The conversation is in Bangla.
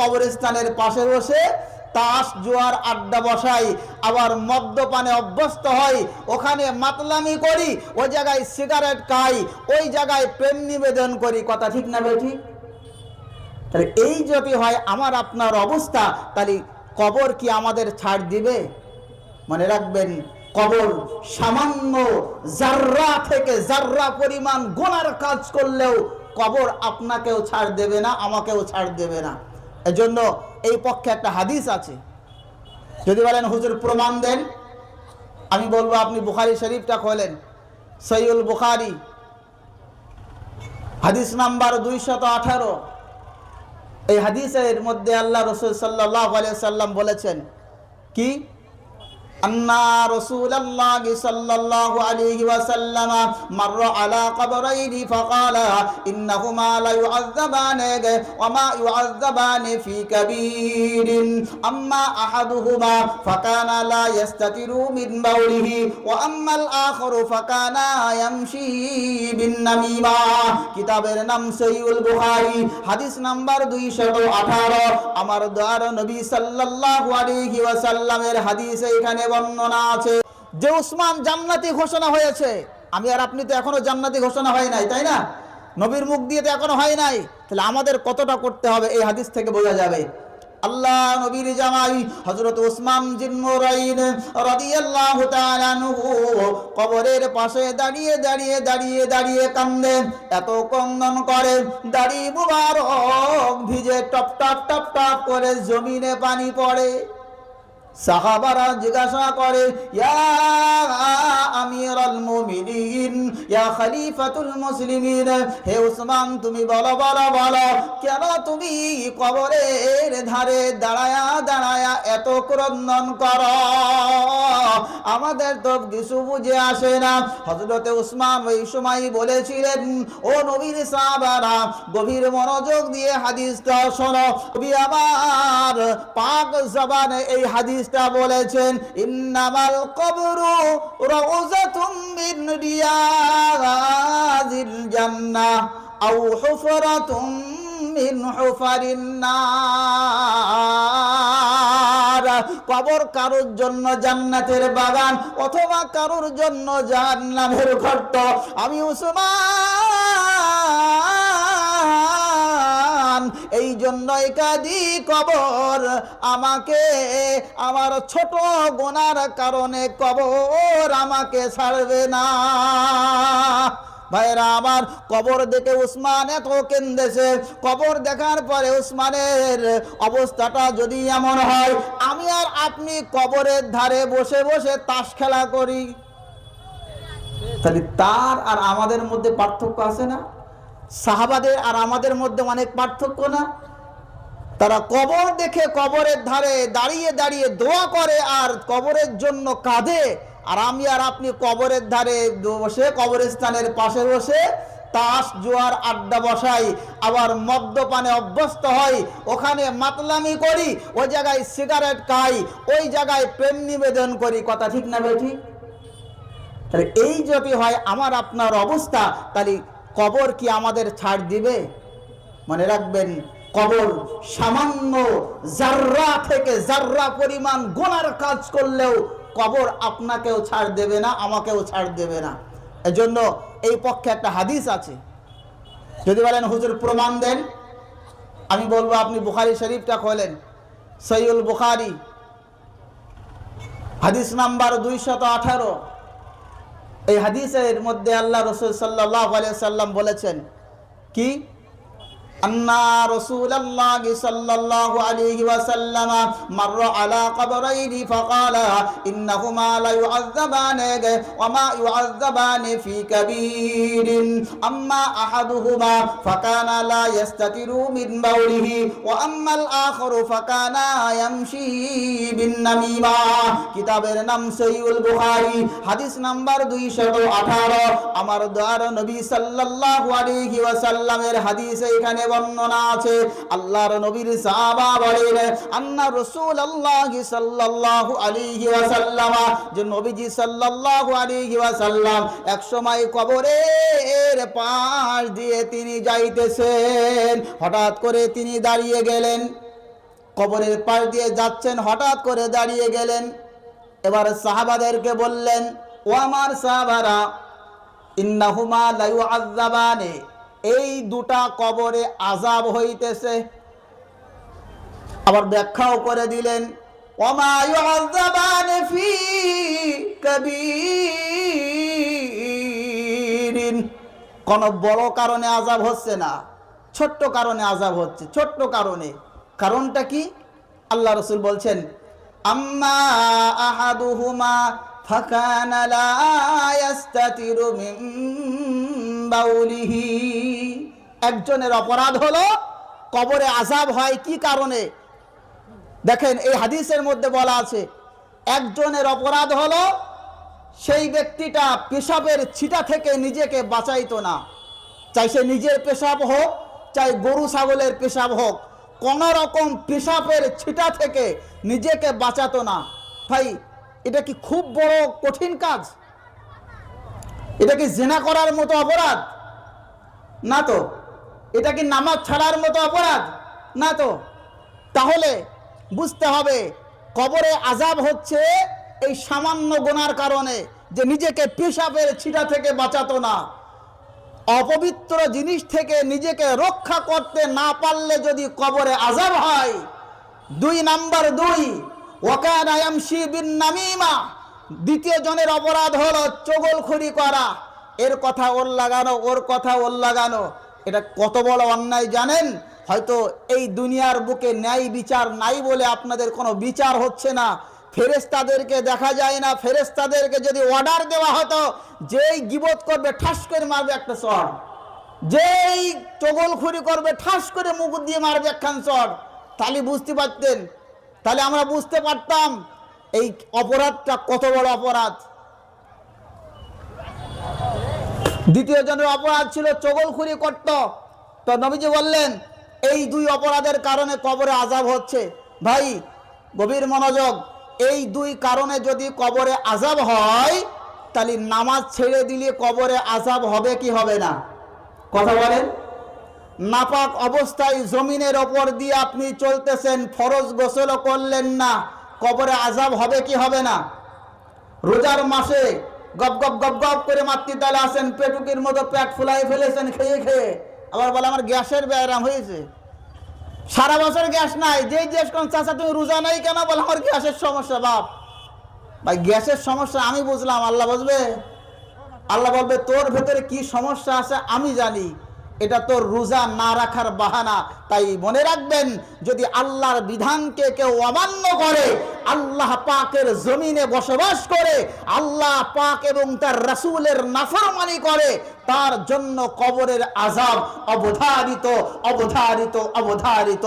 কবরস্থানের পাশে বসে তাস জোয়ার আড্ডা বসাই, আবার মদ্যপানে অভ্যস্ত হই, ওখানে মাতলামি করি ওই জায়গায় সিগারেট খাই, ওই জায়গায় প্রেম নিবেদন করি। কথা ঠিক না বেঠি? তাহলে এই যদি হয়, আমার আপনার অবস্থা, তাহলে কবর কি আমাদের ছাড় দিবে? মনে রাখবেন, কবর সামান্য জাররা থেকে জাররা পরিমাণ গোনার কাজ করলেও কবর আপনাকেও ছাড় দেবে না, আমাকেও ছাড় দেবে না। এজন্য এই পক্ষে একটা হাদিস আছে। যদি বলেন, হুজুর, প্রমাণ দেন। আমি বলব, আপনি বুখারি শরীফটা খোলেন। সৈয়ুল বুখারি, হাদিস নাম্বার দুইশত আঠারো। এই হাদিসের মধ্যে আল্লাহ রসুল সাল্লাহ সাল্লাম বলেছেন, কি? আন্না রাসূলুল্লাহ সাল্লাল্লাহু আলাইহি ওয়াসাল্লাম মারর আলা কবরাইনি ফাকালা ইন্নাহুমা লা ইউআযাবানি ওয়া মা ইউআযাবানি ফি কাবীরিন আম্মা আহাদুহুমা ফাকানা লা ইস্তাতিরু মিন বাউলিহি ওয়া আম্মাল আখারু ফাকানা ইয়ামশি বিন নামিমা কিতাবের নাম সহিহুল বুখারী হাদিস নাম্বার 218 আমার দয়ার নবী সাল্লাল্লাহু আলাইহি ওয়াসাল্লামের হাদিসে এখানে বর্ণনা আছে। যে উসমান জান্নাতি ঘোষণা হয়েছে, আমি আর আপনি তো এখনও জান্নাতি ঘোষণা হয় নাই, তাই না? নবীর মুখ দিয়ে তো এখনও হয় নাই। তাহলে আমাদের কতটা করতে হবে এই হাদিস থেকে বোঝা যাবে। আল্লাহ নবীর জামাই হযরত উসমান জিন্নুরাইন রাদিয়াল্লাহু তাআলা কবরের পাশে দাঁড়িয়ে দাঁড়িয়ে দাঁড়িয়ে দাঁড়িয়ে এত কন্দন করে, দাড়ি মুবারক ভিজে টপ টপ টপ টপ করে জমিনে পানি পড়ে। সাহাবারা জিজ্ঞাসা করে হে উসমান, তুমি বলো বলো বলো, কেন তুমি কবরের ধারে দাঁড়ায়া দাঁড়ায়া এত ক্রন্দন করো? আমাদের তো কিছু বুঝে আসে না। হজরতে উসমান ওই সময় বলেছিলেন, ও নবীর সাহাবারা, গভীর মনোযোগ দিয়ে হাদিসটা শোনো। নবী আমার পাক জবানে এই হাদিসটা বলেছেন, ইন্নামাল কবরু রাউজাতুম মিন রিয়াজিল জান্নাহ আও হুফরাতুম মিন হুফারিন নার। কবর কারোর জন্য জান্নাতের বাগান অথবা কারোর জন্য জাহান্নামের গর্ত। আমি উসমান এই জন্য কাদি কবর। আমাকে, আমার ছোট গোনার কারণে কবর আমাকে ছাড়বে না। ভাইরা, আমার কবর দেখে উসমান এত কেন্দেছে কবর দেখার পরে উসমানের অবস্থাটা যদি এমন হয়, আমি আর আপনি কবরের ধারে বসে বসে তাস খেলা করি। তাহলে তার আর আমাদের মধ্যে পার্থক্য আছে না? সাহাবাদের আর আমাদের মধ্যে অনেক পার্থক্য না? তারা কবর দেখে কবরের ধারে দাঁড়িয়ে দাঁড়িয়ে দোয়া করে আর কবরের জন্য কাঁদে। আর আমি আর আপনি কবরের ধারে বসে, কবরস্থানের পাশে বসে তাস জোয়ার আড্ডা বসাই, আবার মদ্যপানে অভ্যস্ত হই। ওখানে মাতলামি করি ওই জায়গায় সিগারেট খাই, ওই জায়গায় প্রেম নিবেদন করি। কথা ঠিক না বেঠি? তাহলে এই যদি হয়, আমার আপনার অবস্থা, তাহলে কবর কি আমাদের ছাড় দিবে? মনে রাখবেন, কবর সামান্য জাররা থেকে জাররা পরিমাণ গোনার কাজ করলেও কবর আপনাকেও ছাড় দেবে না, আমাকেও ছাড় দেবে না। এজন্য এই পক্ষে একটা হাদিস আছে। যদি বলেন, হুজুর, প্রমাণ দেন। আমি বলব, আপনি বুখারি শরীফটা খোলেন। সৈয়ুল বুখারি, হাদিস নাম্বার দুইশত আঠারো। এই হাদিসের মধ্যে আল্লাহ রসুল সাল্লাহ আলিয়া সাল্লাম বলেছেন, কি? আন্না রাসূলুল্লাহ সাল্লাল্লাহু আলাইহি ওয়াসাল্লাম মারর আলা কবরাইনি ফাকালা ইন্নাহুমা লা ইউআযাবানি ওয়া মা ইউআযাবানি ফি কাবীরিন আম্মা আহাদুহুমা ফাকানা লা ইস্তাতিরু মিন বাউলিহি ওয়া আম্মাল আখারু ফাকানা ইয়ামশি বিন নামিমা কিতাবের নাম সহিহুল বুখারী হাদিস নাম্বার 218 আমার দয়ার নবী সাল্লাল্লাহু আলাইহি ওয়াসাল্লামের হাদিসে এখানে বর্ণনা আছে। আল্লাহর নবীর সাহাবা বলেন, আন্না রাসূলুল্লাহ সাল্লাল্লাহু আলাইহি ওয়াসাল্লাম যে নবীজি সাল্লাল্লাহু আলাইহি ওয়াসাল্লাম এক সময় কবরের পাশ দিয়ে তিনি যাইতেছেন। হঠাৎ করে তিনি দাঁড়িয়ে গেলেন। কবরের পাশ দিয়ে যাচ্ছেন, হঠাৎ করে দাঁড়িয়ে গেলেন। এবার সাহাবাদেরকে বললেন, ও আমার সাহাবারা, ইন্নাহুমা লাইউ আজাবানে এই দুটা কবরে আজাব হইতেছে। আবার ব্যাখ্যাও করে দিলেন কোন বড় কারণে আজাব হচ্ছে না, ছোট্ট কারণে আজাব হচ্ছে, ছোট্ট কারণে। কারণটা কি? আল্লাহ রসুল বলছেন, আম্মা আহাদুহুমা ফাকানা লা ইয়াস্তাতিরু মিন বাউলিহি একজনের অপরাধ হলো কবরে আজাব হয় কি কারণে? দেখেন, এই হাদিসের মধ্যে বলা আছে, একজনের অপরাধ হলো সেই ব্যক্তিটা পেশাবের ছিটা থেকে নিজেকে বাঁচাইতো না। চাই সে নিজের পেশাব হোক, চাই গরু ছাগলের পেশাব হোক, কোন রকম পেশাবের ছিটা থেকে নিজেকে বাঁচাতো না। ভাই এটা কি খুব বড় কঠিন কাজ? এটা কি জেনা করার মতো অপরাধ? না তো। এটা কি নামাজ ছাড়ার মতো অপরাধ? না তো। তাহলে বুঝতে হবে, কবরে আজাব হচ্ছে এই সামান্য গোনার কারণে যে নিজেকে পেশাবের ছিটা থেকে বাঁচাতো না। অপবিত্র জিনিস থেকে নিজেকে রক্ষা করতে না পারলে যদি কবরে আজাব হয়, দুই নাম্বার দুই ওকানায়ামশি বিন নামিমা। দ্বিতীয় জনের অপরাধ হলো চগলখড়ি করা। এর কথা ওর লাগানো, ওর কথা ওর লাগানো। এটা কত বড় অন্যায় জানেন? হয়তো এই দুনিয়ার বুকে ন্যায় বিচার নাই বলে আপনাদের কোনো বিচার হচ্ছে না। ফেরেস্তাদেরকে দেখা যায় না। ফেরেস্তাদেরকে যদি অর্ডার দেওয়া হতো, যেই গিবত করবে, ঠাস করে মারবে একটা চর। যেই চগলখুরি করবে, ঠাস করে মুখ দিয়ে মারবে একখান চর। তাহলে বুঝতে পারতেন তাহলে আমরা বুঝতে পারতাম এই অপরাধটা কত বড় অপরাধ। দ্বিতীয় জনের অপরাধ ছিল চগলখুরি করত। তো নবীজি বললেন, এই দুই অপরাধের কারণে কবরে আজাব হচ্ছে। ভাই, গভীর মনোযোগ, এই দুই কারণে যদি কবরে আজাব হয়, তাহলে নামাজ ছেড়ে দিলে কবরে আজাব হবে কি হবে না? কথা বলেন। নাপাক অবস্থায় জমিনের ওপর দিয়ে আপনি চলতেছেন, ফরজ গোসলও করলেন না, কবরে আজাব হবে কি হবে না? রোজার মাসে গপ গপ গপ গপ করে মাতৃতালে আসেন, পেটুকির মতো পেট ফুলাই ফেলেছেন খেয়ে খেয়ে। আবার বলে, আমার গ্যাসের ব্যায়াম হয়েছে। সারা বছর গ্যাস নাই, যেই জিজ্ঞেস করেন চাচা, তুমি রোজা নাই কেন? বলে, আমার গ্যাসের সমস্যা, বাপ। ভাই, গ্যাসের সমস্যা আমি বুঝলাম, আল্লাহ বুঝবে? আল্লাহ বলবে, তোর ভেতরে কি সমস্যা আছে আমি জানি। এটা তো রোজা না রাখার বাহানা। তাই মনে রাখবেন, যদি আল্লাহর বিধানকে কেউ অমান্য করে, আল্লাহ পাকের জমিনে বসবাস করে, আল্লাহ পাক এবং তার রাসুলের নাফরমানি করে, তার জন্য কবরের আজাব অবধারিত অবধারিত অবধারিত।